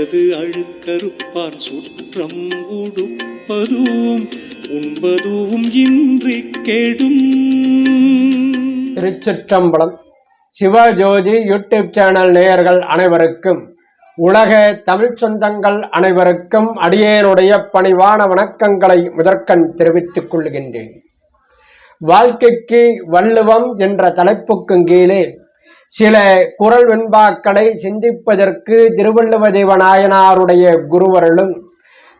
உண்பது அழுக்கறுப்பான் சுற்றம் உடுப்பதும் உண்பதும் இன்றி கேடும். திருச்சிற்றம்பலம். சிவஜோதி யூடியூப் சேனல் நேயர்கள் அனைவருக்கும் உலக தமிழ் சொந்தங்கள் அனைவருக்கும் அடியேனுடைய பணிவான வணக்கங்களை முதற்கண் தெரிவித்துக் கொள்கின்றேன். வாழ்க்கைக்கு வள்ளுவம் என்ற தலைப்புக்கும் கீழே சில குரல் வெண்பாக்களை சிந்திப்பதற்கு திருவள்ளுவ நாயனாருடைய குருவர்களும்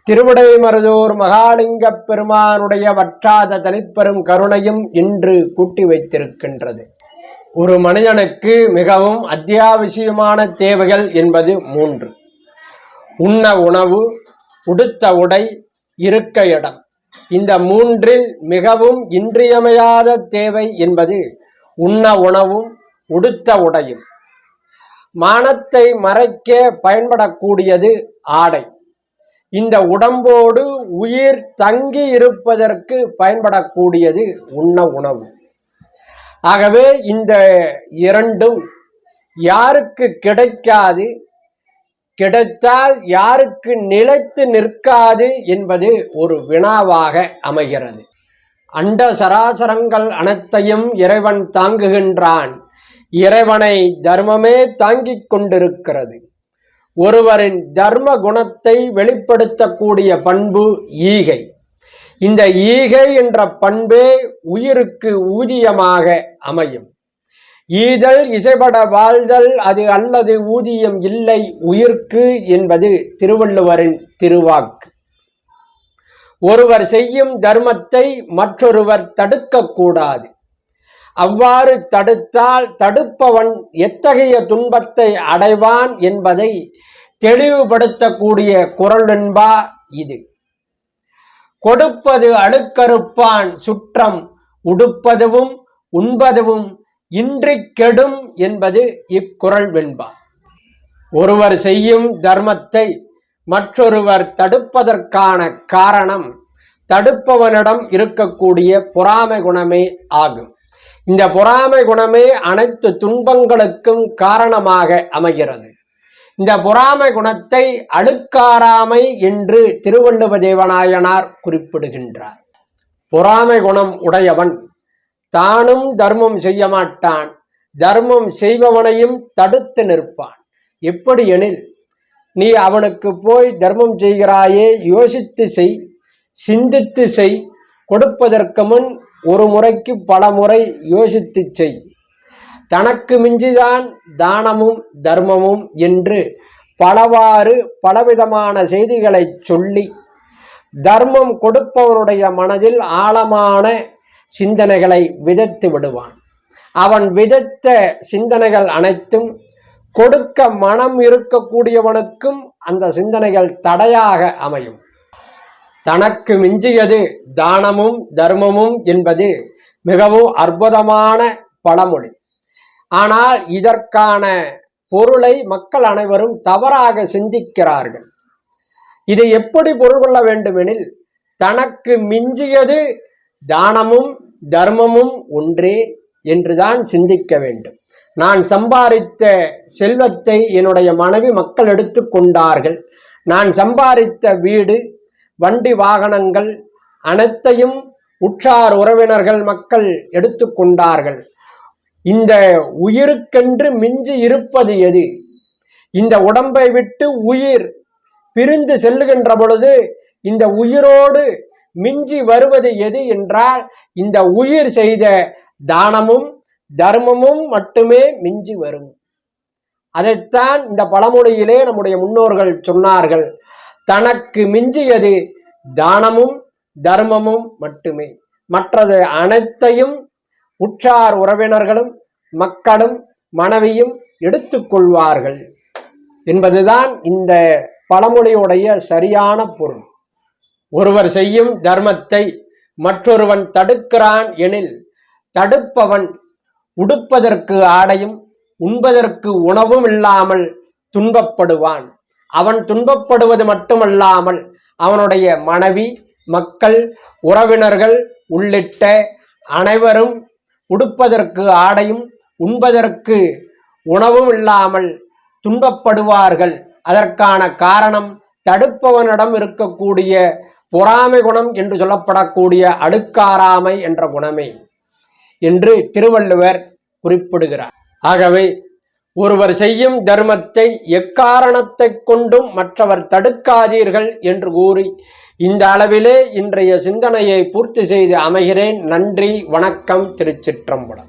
திருவிடைமருதூர் மகாலிங்கப் பெருமானுடைய வற்றாத தனிப்பெரும் கருணையும் இன்று கூட்டி வைத்திருக்கின்றது. ஒரு மனிதனுக்கு மிகவும் அத்தியாவசியமான தேவைகள் என்பது மூன்று. உண்ண உணவு உடுத்த உடை இருக்க இடம். இந்த மூன்றில் மிகவும் இன்றியமையாத தேவை என்பது உண்ண உணவும் உடுத்த உடையும். மானத்தை மறைக்க பயன்படக்கூடியது ஆடை. இந்த உடம்போடு உயிர் தங்கி இருப்பதற்கு பயன்படக்கூடியது உண்ண உணவு. ஆகவே இந்த இரண்டும் யாருக்கு கிடைக்காது கிடைத்தால் யாருக்கு நிலைத்து நிற்காது என்பது ஒரு வினாவாக அமைகிறது. அண்ட சராசரங்கள் அனைத்தையும் இறைவன் தாங்குகின்றான். இறைவனை தர்மமே தாங்கிக் கொண்டிருக்கிறது. ஒருவரின் தர்ம குணத்தை வெளிப்படுத்தக்கூடிய பண்பு ஈகை. இந்த ஈகை என்ற பண்பே உயிருக்கு ஊதியமாக அமையும். ஈதல் இசைபட வாழ்தல் அது அல்லது ஊதியம் இல்லை உயிர்க்கு என்பது திருவள்ளுவரின் திருவாக்கு. ஒருவர் செய்யும் தர்மத்தை மற்றொருவர் தடுக்கக்கூடாது. அவ்வாறு தடுத்தால் தடுப்பவன் எத்தகைய துன்பத்தை அடைவான் என்பதை தெளிவுபடுத்தக்கூடிய குரல் என்பா இது. கொடுப்பது அழுக்கறுப்பான் சுற்றம் உடுப்பதுவும் உண்பதுவும் இன்றி கெடும் என்பது இக்குரல் வெண்பா ஒருவர் செய்யும் தர்மத்தை மற்றொருவர் தடுப்பதற்கான காரணம் தடுப்பவனிடம் இருக்கக்கூடிய பொறாமை குணமே ஆகும். இந்த பொறாமை குணமே அனைத்து துன்பங்களுக்கும் காரணமாக அமைகிறது. இந்த பொறாமை குணத்தை அழுக்காராமை என்று திருவள்ளுவ தேவநாயனார் குறிப்பிடுகின்றார். பொறாமை குணம் உடையவன் தானும் தர்மம் செய்ய மாட்டான். தர்மம் செய்பவனையும் தடுத்து நிற்பான். எப்படி எனில் நீ அவனுக்கு போய் தர்மம் செய்கிறாயே யோசித்து செய் சிந்தித்து செய் கொடுப்பதற்கு முன் ஒரு முறைக்கு பல முறை யோசித்து செய். தனக்கு மிஞ்சிதான் தானமும் தர்மமும் என்று பலவாறு பலவிதமான செய்திகளை சொல்லி தர்மம் கொடுப்பவனுடைய மனதில் ஆழமான சிந்தனைகளை விதைத்து விடுவான். அவன் விதைத்த சிந்தனைகள் அனைத்தும் கொடுக்க மனம் இருக்கக்கூடியவனுக்கும் அந்த சிந்தனைகள் தடையாக அமையும். தனக்கு மிஞ்சியது தானமும் தர்மமும் என்பது மிகவும் அற்புதமான பழமொழி. ஆனால் இதற்கான பொருளை மக்கள் அனைவரும் தவறாக சிந்திக்கிறார்கள். இதை எப்படி பொருள் கொள்ள வேண்டுமெனில் தனக்கு மிஞ்சியது தானமும் தர்மமும் ஒன்றே என்றுதான் சிந்திக்க வேண்டும். நான் சம்பாதித்த செல்வத்தை என்னுடைய மனைவி மக்கள் எடுத்துக்கொண்டார்கள் நான் சம்பாதித்த வீடு வண்டி வாகனங்கள் அனைத்தையும் உற்றார் உறவினர்கள் மக்கள் எடுத்து கொண்டார்கள். இந்த உயிருக்கென்று மிஞ்சி இருப்பது எது? இந்த உடம்பை விட்டு உயிர் பிரிந்து செல்லுகின்ற பொழுது இந்த உயிரோடு மிஞ்சி வருவது எது என்றால் இந்த உயிர் செய்த தானமும் தர்மமும் மட்டுமே மிஞ்சி வரும். அதைத்தான் இந்த பழமொழியிலே நம்முடைய முன்னோர்கள் சொன்னார்கள். தனக்கு மிஞ்சியது தானமும் தர்மமும் மட்டுமே. மற்றது அனைத்தையும் உற்றார் உறவினர்களும் மக்களும் மனைவியும் எடுத்துக்கொள்வார்கள் என்பதுதான் இந்த பழமொழியுடைய சரியான பொருள். ஒருவர் செய்யும் தர்மத்தை மற்றொருவன் தடுக்கிறான் எனில் தடுப்பவன் உடுப்பதற்கு ஆடையும் உண்பதற்கு உணவும் இல்லாமல் துன்பப்படுவான். அவன் துன்பப்படுவது மட்டுமல்லாமல் அவனுடைய மனைவி மக்கள் உறவினர்கள் உள்ளிட்ட அனைவரும் உடுப்பதற்கு ஆடையும் உண்பதற்கு உணவும் இல்லாமல் துன்பப்படுவார்கள். அதற்கான காரணம் தடுப்பவனிடம் இருக்கக்கூடிய பொறாமை குணம் என்று சொல்லப்படக்கூடிய அடுக்காராமை என்ற குணமே. என்று திருவள்ளுவர் குறிப்பிடுகிறார். ஆகவே ஒருவர் செய்யும் தர்மத்தை எக்காரணத்தை கொண்டும் மற்றவர் தடுக்காதீர்கள் என்று கூறி இந்த அளவிலே இன்றைய சிந்தனையை பூர்த்தி செய்து அமைகிறேன். நன்றி வணக்கம் திருச்சிற்றம்பலம்.